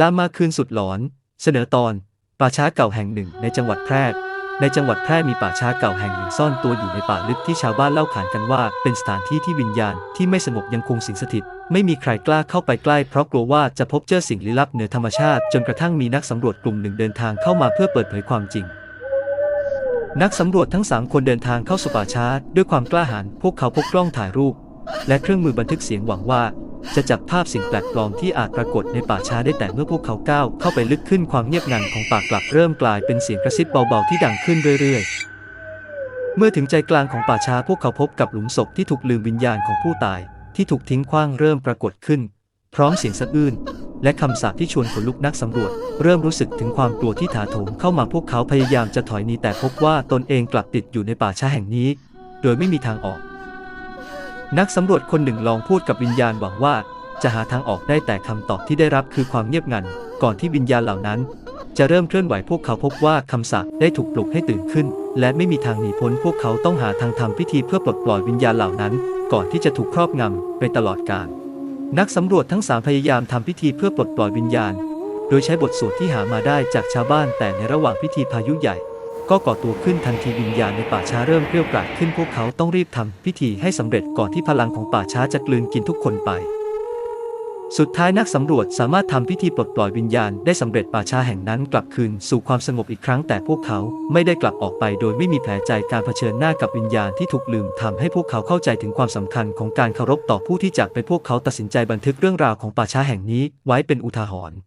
ลามาคืนสุดหลอน เสนอตอน ป่าช้าเก่าแห่งหนึ่งในจังหวัดแพร่ ในจังหวัดแพร่มีป่าช้าเก่าแห่งหนึ่งซ่อนตัวอยู่ในป่าลึกที่ชาวบ้านเล่าขานกันว่า เป็นสถานที่ที่วิญญาณที่ไม่สงบยังคงสิงสถิต ไม่มีใครกล้าเข้าไปใกล้เพราะกลัวว่าจะพบเจอสิ่งลี้ลับเหนือธรรมชาติ จนกระทั่งมีนักสำรวจกลุ่มหนึ่งเดินทางเข้ามาเพื่อเปิดเผยความจริง นักสำรวจทั้งสามคนเดินทางเข้าสู่ป่าช้าด้วยความกล้าหาญพวกเขาพกกล้องถ่ายรูป และเครื่องมือบันทึกเสียงหวังว่า จะจับภาพสิ่งแปลกปลอมที่อาจปรากฏในป่าช้าได้แต่เมื่อพวกเขาก้าวเข้าไปลึกขึ้นความเงียบงันของป่ากลับเริ่มกลายเป็นเสียงกระซิบเบาๆที่ดังขึ้นเรื่อยๆ เมื่อถึงใจกลางของป่าช้าพวกเขาพบกับหลุมศพที่ถูกลืมวิญญาณของผู้ตาย ที่ถูกทิ้งขว้างเริ่มปรากฏขึ้น พร้อมเสียงสะอื้นและคำสาปที่ชวนขนลุกนักสำรวจ เริ่มรู้สึกถึงความกลัวที่ถาโถมเข้ามาพวกเขาพยายามจะถอยหนีแต่พบว่าตนเองกลับติดอยู่ในป่าช้าแห่งนี้ โดยไม่มีทางออก นักสำรวจคนหนึ่งลองพูดกับวิญญาณหวังว่า จะหาทางออกได้แต่คำตอบที่ได้รับคือความเงียบงัน ก่อนที่วิญญาณเหล่านั้น จะเริ่มเคลื่อนไหวพวกเขาพบว่าคำสาปได้ถูกปลุกให้ตื่นขึ้น และไม่มีทางหนีพ้นพวกเขาต้องหาทางทำพิธีเพื่อปลดปล่อยวิญญาณเหล่านั้น ก่อนที่จะถูกครอบงำไปตลอดกาลนักสำรวจทั้งสามพยายามทำพิธีเพื่อปลดปล่อยวิญญาณ โดยใช้บทสวดที่หามาได้จากชาวบ้านแต่ในระหว่างพิธีพายุใหญ่ ก็ก่อตัวขึ้นทันทีวิญญาณในป่าช้าเริ่มเกลี้ยวกล่อมขึ้นพวกเขาต้องรีบทำพิธีให้สำเร็จก่อนที่พลังของป่าช้าจะกลืนกินทุกคนไป สุดท้ายนักสำรวจสามารถทำพิธีปลดปล่อยวิญญาณได้สำเร็จป่าช้าแห่งนั้นกลับคืนสู่ความสงบอีกครั้งแต่พวกเขาไม่ได้กลับออกไปโดยไม่มีแผลใจการเผชิญหน้ากับวิญญาณที่ถูกลืมทำให้พวกเขาเข้าใจถึงความสำคัญของการเคารพต่อผู้ที่จากไปพวกเขาตัดสินใจบันทึกเรื่องราวของป่าช้าแห่งนี้ไว้เป็นอุทาหรณ์